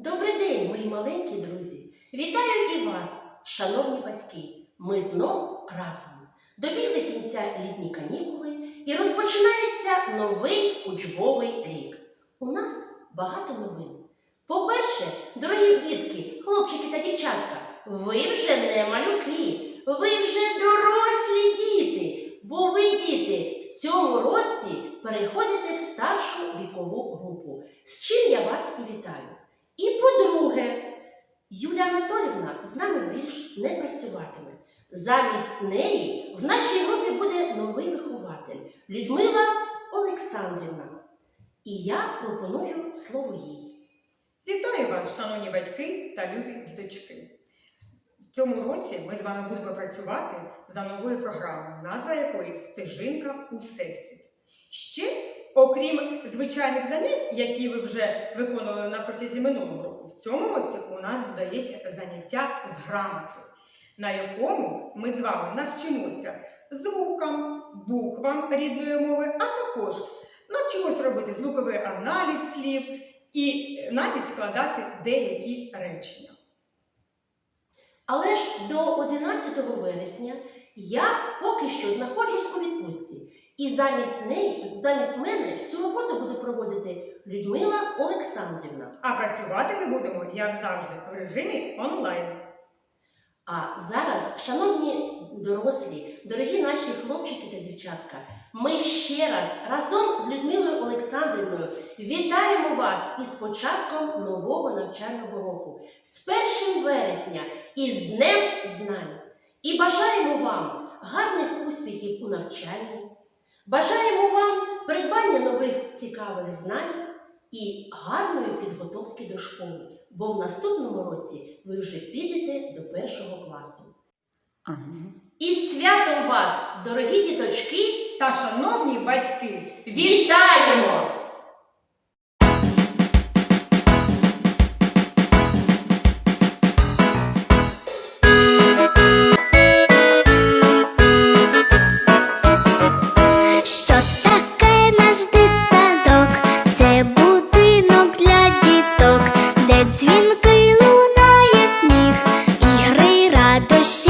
Добрий день, мої маленькі друзі! Вітаю і вас, шановні батьки! Ми знов разом. Добігли кінця літні канікули і розпочинається новий учбовий рік. У нас багато новин. По-перше, дорогі дітки, хлопчики та дівчатка, ви вже не малюки, ви вже дорослі діти, бо ви, діти, в цьому році переходите в старшу вікову групу. З чим я вас і вітаю. Юлія Анатолівна з нами більш не працюватиме. Замість неї в нашій групі буде новий вихователь Людмила Олександрівна. І я пропоную слово їй. Вітаю вас, шановні батьки та любі діточки. В цьому році ми з вами будемо працювати за новою програмою, назва якої Стежинка у Всесвіт. Ще, окрім звичайних занять, які ви вже виконували на протязі минулого року, в цьому році у нас додається заняття з грамоти, на якому ми з вами навчимося звукам, буквам рідної мови, а також навчимось робити звуковий аналіз слів і навіть складати деякі речення. Але ж до 11 вересня я поки що знаходжусь у відпустці. І замість неї, замість мене всю роботу буде проводити Людмила Олександрівна. А працювати ми будемо, як завжди, в режимі онлайн. А зараз, шановні дорослі, дорогі наші хлопчики та дівчатка, ми ще раз разом з Людмилою Олександрівною вітаємо вас із початком нового навчального року, з 1 вересня і з Днем Знань. І бажаємо вам гарних успіхів у навчанні, бажаємо вам придбання нових цікавих знань і гарної підготовки до школи, бо в наступному році ви вже підете до першого класу. І з святом вас, дорогі діточки, Та, шановні батьки, вітаємо! 的心。